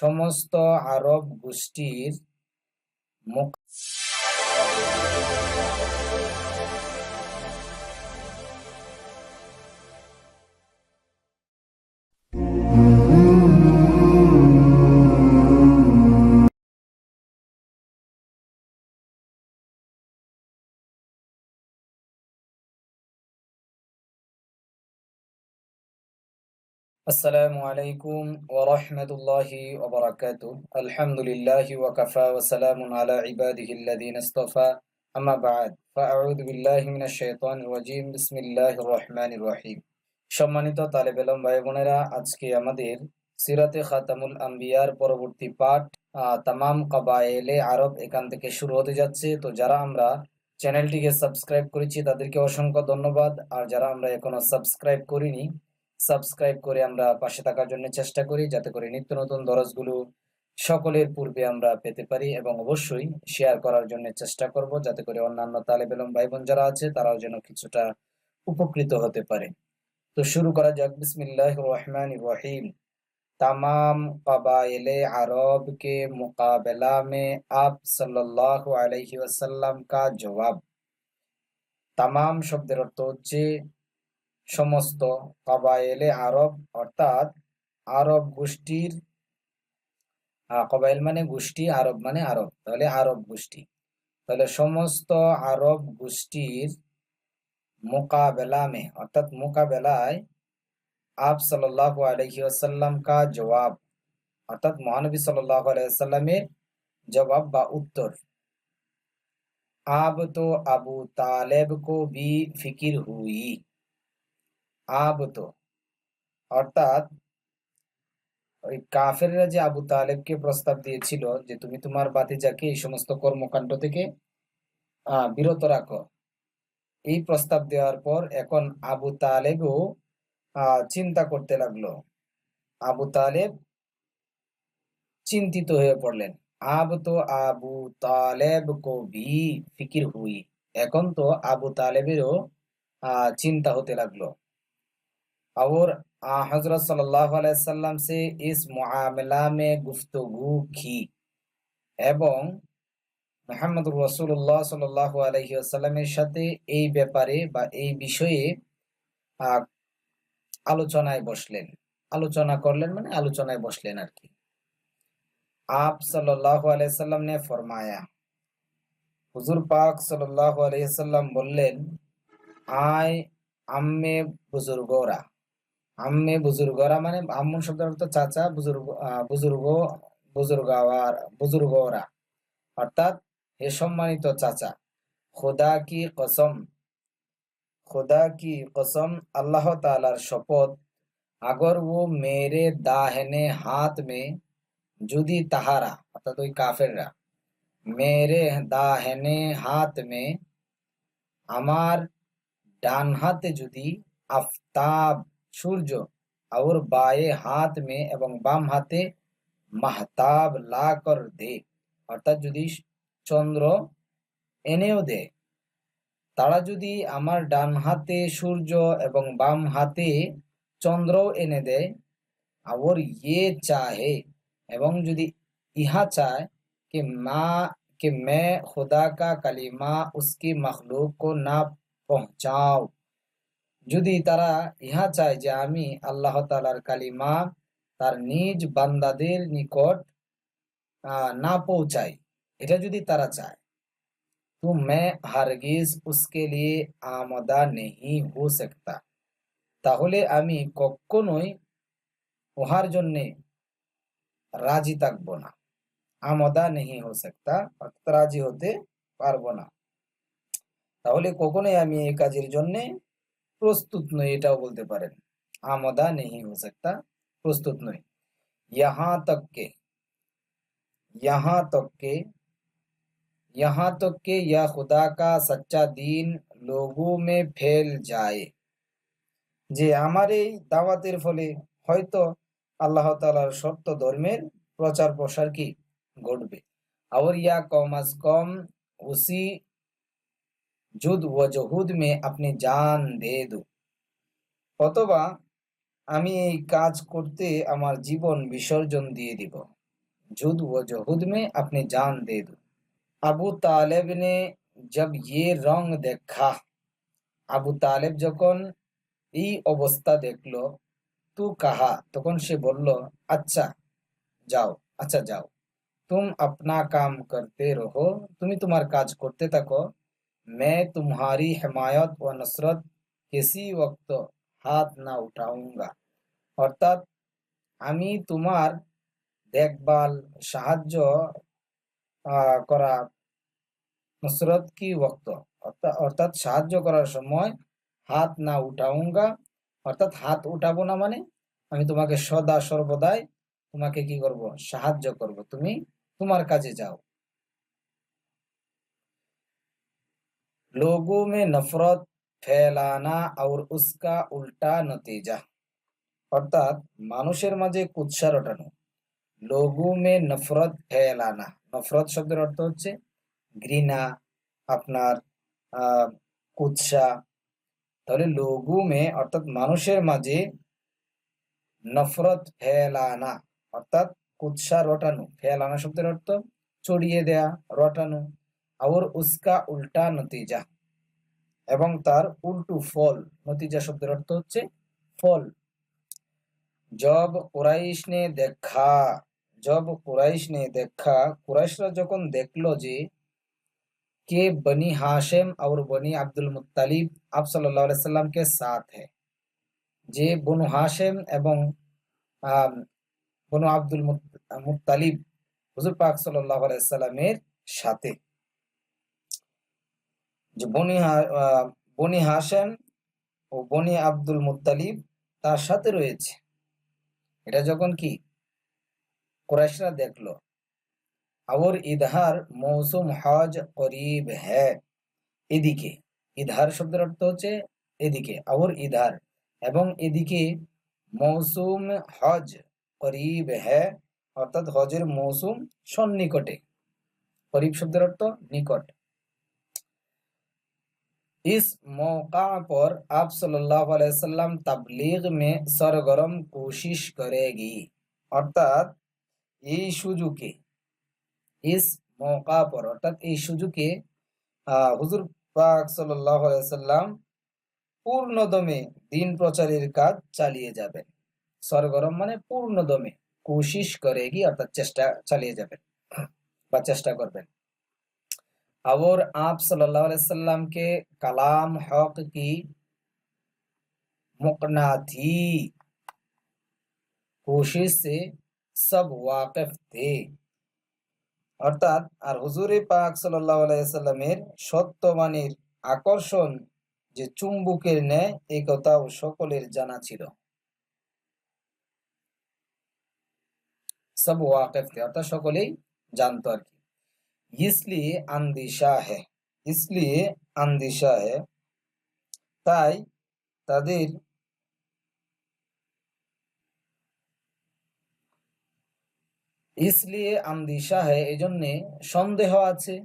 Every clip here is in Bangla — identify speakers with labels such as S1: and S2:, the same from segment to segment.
S1: সমস্ত আরব গোষ্ঠীর মুখ সম্মানিত তালেব ভাই বোনেরা আজকে আমাদের সিরাতে খাতামুল আম্বিয়ার পরবর্তী পাঠ তামাম কবায়েলে আরব এখান থেকে শুরু হতে যাচ্ছে। তো যারা আমরা চ্যানেলটিকে সাবস্ক্রাইব করেছি, তাদেরকে অসংখ্য ধন্যবাদ। আর যারা আমরা এখনও সাবস্ক্রাইব করিনি সাবস্ক্রাইব করে আমরা পাশে থাকার জন্য চেষ্টা করি যাতে করে নিত্য নতুন দরজগুলো সকলের পূর্বে আমরা পেতে পারি এবং অবশ্যই শেয়ার করার জন্য চেষ্টা করব যাতে করে অন্যান্য তালেব এলম ভাই বোন যারা আছে তারাও যেন কিছুটা উপকৃত হতে পারে তো শুরু করা যাক বিসমিল্লাহ রহমান রহিম तमाम कबाइल अरब के मुकाबला में आप সাল্লাল্লাহু আলাইহি ওয়াসাল্লাম का জবাব তামাম শব্দের অর্থ হচ্ছে সমস্ত কবায়েলে আরব, অর্থাৎ আরব গোষ্ঠীর কবাইল মানে গোষ্ঠী, আরব মানে আরব। তাহলে আরব গোষ্ঠী। তাহলে সমস্ত আরব গোষ্ঠীর মোকাবেলা মে, অর্থাৎ মোকাবেলায় আপ ওয়াসাল্লাম কা জবাব, অর্থাৎ মহানবী ওয়াসাল্লামের জবাব বা উত্তর। আব তো আবু তালেব কো ভি ফিকির হুই। আব তো অর্থাৎ ওই কাফেররা যে আবু তালেবকে প্রস্তাব দিয়েছিল যে তুমি তোমার বাতিজাকে এই সমস্ত কর্মকাণ্ড থেকে বিরত রাখো। এই প্রস্তাব দেওয়ার পর এখন আবু তালেবও চিন্তা করতে লাগল। আবু তালেব চিন্তিত হয়ে পড়লেন। আব তো আবু তালেব কো ভি ফিকির হুই। এখন তো আবু তালেবেরও চিন্তা হতে লাগল। और आ, हजरत सल्लल्लाहु अलैहि वसल्लम से इस मुआमला में गुफ्तगू की এবং মোহাম্মদ রসুল্লাহ সাল্লাহ আলহি আসাল্লামের সাথে এই ব্যাপারে বা এই বিষয়ে আহ, আলোচনায় বসলেন আলোচনা করলেন মানে আলোচনায় বসলেন আর কি आप सल्लल्लाहु अलैहि वसल्लम ने फरमाया হুজুর পাক সাল্লাল্লাহু আলাইহি সাল্লাম বললেন আয় আম্মে বুজুর্গরা আম্মে বুজুর্গরা মানে আম্মুন শব্দ অর্থ চাচা, বুজুর্গ বুজুর্গ বুজুর্গাওয়ার বুজুর্গরা অর্থাৎ হে সম্মানিত চাচা, খোদা কি কসম, খোদা কি কসম আল্লাহ তালার শপথ, আগর ও মেরে দাহেনে হাত মে যদি তাহারা, অর্থাৎ ওই কাফেররা, মেরে দাহেনে হাত মে আমার ডান হাতে যদি আফতাব সূর্য और বায়ে হাত মে এবং বাম হাতে মাহতাব লা কর দে অর্থাৎ যদি চন্দ্র এনেও দেয় তারা যদি আমার ডান হাতে সূর্য এবং বাম হাতে চন্দ্র এনে দেয় और ये चाहे এবং যদি ইহা চায় कि माँ कि मैं खुदा का कलीमा उसकी मखलूक को ना पहुंचाऊं যদি তারা ইহা চায় যে আমি আল্লাহ তাআলার কালিমা তার নিজ বান্দাদের নিকট আহ, না পৌঁছাই এটা যদি তারা চায় तो मैं हरगिज उसके लिए आमदा नहीं हो सकता তাহলে আমি কখনোই উহার জন্যে রাজি থাকবো না আমদা নেহি হো সকতা অর্থাৎ রাজি হতে পারবো না তাহলে কখনোই আমি এই কাজের জন্য প্রস্তুত নই এটাও বলতে পারেন আমদা নেহি হো সকতা প্রস্তুত নই यहाँ तक के यहाँ तक के यहाँ तक के यह खुदा का सच्चा दीन लोगों में फैल जाए যে আমার এই দাওয়াতের ফলে হয়তো আল্লাহ তাআলার সত্য ধর্মের প্রচার প্রসার কি ঘটবে और या कम अज कम उसी जुद व जहुद में अपनी जान दे दो অথবা আমি এই কাজ করতে আমার জীবন বিসর্জন দিয়ে দিব जुद व जहुद में अपनी जान दे दूं আবু তালেব নে জব ইয়ে রং দেখা আবু তালেব যখন এই অবস্থা দেখলো তু কাহা তখন সে বলল আচ্ছা যাও আচ্ছা যাও तुम अपना काम करते रहो তুমি তোমার কাজ করতে থাকো मैं तुम्हारी हिमायत व नुसरत किसी वक्त হাত না উঠাউঙ্গা অর্থাৎ আমি তোমার দেখভাল সাহায্য আহ, করা নুসরত কি ওক্ত অর্থাৎ অর্থাৎ সাহায্য করার সময় হাত না উঠাউঙ্গা অর্থাৎ হাত উঠাবো না মানে আমি তোমাকে সদা সর্বদাই তোমাকে কি করব সাহায্য করব তুমি তোমার কাজে যাও लोगों में नफरत फैलाना और उसका उल्टा नतीजा অর্থাৎ মানুষের মাঝে কুৎসা রটানো লোগু মে নফরত ফেলানা নফরত শব্দের অর্থ হচ্ছে ঘৃণা আপনার আহ কুৎসা তাহলে লোগু মে অর্থাৎ মানুষের মাঝে নফরত ফেলানা অর্থাৎ কুৎসা রটানো ফেলানা শব্দের অর্থ ছড়িয়ে দেয়া রটানো আওর উস্কা উল্টা নতিজা এবং তার উল্টু ফল নতিজা শব্দের অর্থ হচ্ছে ফল জব কুরাইশ নে দেখা জব কুরাইশ নে দেখা কুরাইশরা যখন দেখল যে কে বনি হাশেম আর বনি আব্দুল মুতালিব আপ সাল্লামকে সাথ হ্যাঁ যে বনু হাশেম এবং বনু আব্দুল মুতালিব হুজুর পাক সাল্লাহ আলাইসাল্লামের সাথে যে বনি বনি হাসান ও বনি আব্দুল মুতালিব তার সাথে রয়েছে। এটা যখন কি? কোরাইশরা দেখল আবর ইধার মৌসুম হজ করিব হ্যাঁ এদিকে ইধার শব্দের অর্থ হচ্ছে এদিকে আবর ইধার এবং এদিকে, মৌসুম হজ করিব হ্যাঁ অর্থাৎ হজের মৌসুম সন্নিকটে। করিব শব্দের অর্থ নিকট। इस मौका पर आप सल्लल्लाहु अलैहि वसल्लम तबलीग में सरगरम कोशिश करेगी অর্থাৎ এই সুযোগে ইস মৌকা পর অর্থাৎ এই সুযোগে আহ হুজুর পাক সাল্লাল্লাহু আলাইহি সাল্লাম পূর্ণ দমে দিন প্রচারের কাজ চালিয়ে যাবেন সরগরম মানে পূর্ণ দমে কোশিশ করেগি অর্থাৎ চেষ্টা চালিয়ে যাবেন বা চেষ্টা করবেন और आप सल्लल्लाहु अलैहि वसल्लम के कलाम हक की मुकनाती कोशिश से सब वाकिफ थे অর্থাৎ আর হুজুরে পাক সাল্লাল্লাহু আলাইহি সাল্লামের সত্যবাণীর আকর্ষণ যে চুম্বকের ন্যায় এই কথাও সকলের জানা ছিল সব ওয়াকিফ थे অর্থাৎ সকলেই জানতো আর কি इसलिए अंदिशा है इसलिए अंदिशा है তাই তাদের इसलिए अंदिशा है এজন্যে সন্দেহ আছে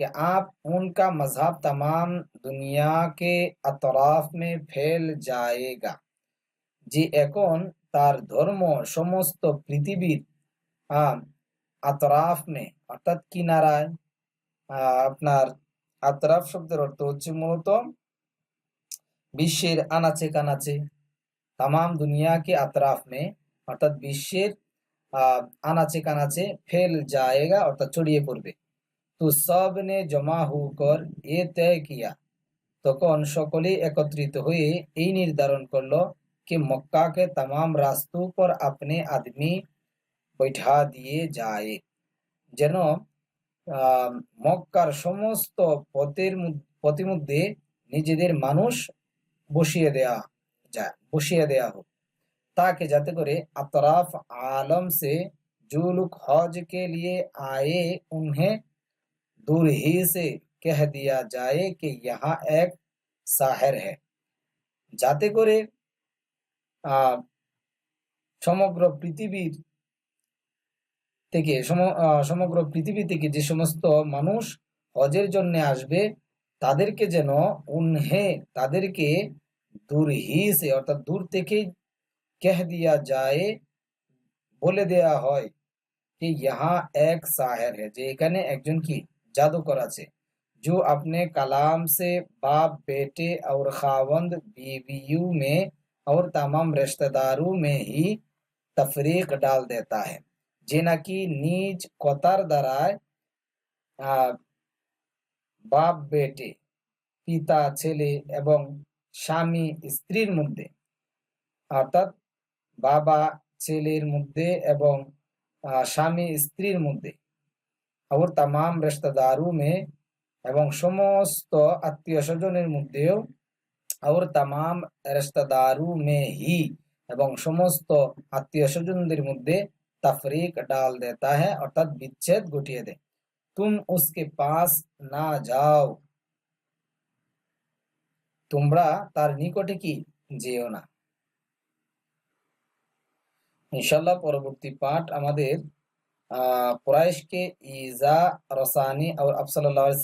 S1: कि आप उनका मजहब तमाम दुनिया के अतराफ में फैल जाएगा যে এখন তার ধর্ম সমস্ত পৃথিবীর আহ, আতরাফ মে অর্থাৎ কিনারায় আহ, আপনার আতরাফ শব্দের অর্থ হচ্ছে মূলত বিশ্বের আনাচে কানাচে তামাম দুনিয়াকে আতরাফ মে অর্থাৎ বিশ্বের আহ, আনাচে কানাচে ফেল জায়েগা অর্থাৎ ছড়িয়ে পড়বে তো সব নে জমা হুকর এ তয় কিয়া তখন সকলেই একত্রিত হয়ে এই নির্ধারণ করলো कि मक्का के तमाम रास्तों पर अपने आदमी बैठा দিয়ে যায় যেন আহ, মক্কার সমস্ত পথের মধ্য- পথের মধ্যে নিজেদের মানুষ বসিয়ে দেয়া যায় বসিয়ে দেয়া হোক ताकि जाते करे अतराफ आलम से जो लोग हज के लिए आए उन्हें दूर ही से कह दिया जाए कि यहाँ एक साहिर है যাতে করে আহ সমগ্র পৃথিবীর থেকে সম- আহ, সমগ্র পৃথিবী থেকে যে সমস্ত মানুষ হজের জন্য আসবে তাদেরকে যেন উনহে তাদেরকে দূর হি সে অর্থাৎ দূর থেকেই কেহ দিয়া যায় বলে দেয়া হয় कि यहाँ एक साहिर है যে এখানে একজন কি জাদুকর আছে जो अपने कलाम से बाप बेटे और खावंद बीवियों में और तमाम रिश्तेदारों में ही तफरीक डाल देता है যে নাকি নিজ কথার দ্বারায় বাপ, বেটে, পিতা, ছেলে এবং স্বামী, স্ত্রীর মধ্যে, অর্থাৎ বাবা, ছেলের মধ্যে এবং স্বামী, স্ত্রীর মধ্যে আবার তাম রেস্তাদারু মে এবং সমস্ত আত্মীয় স্বজনের মধ্যেও আবার তাম রেস্তাদারু মে হি এবং সমস্ত আত্মীয় স্বজনদের মধ্যে तफरीक डाल देता है অর্থাৎ বিচ্ছেদ ঘটিয়ে দেয় तुम उसके पास না যাও তোমরা তার নিকটে কি যেও না ইনশাল্লাহ পরবর্তী পাঠ আমাদের আহ কুরাইশকে ইজা রসানি और अब सल्लल्लाहु अलैहि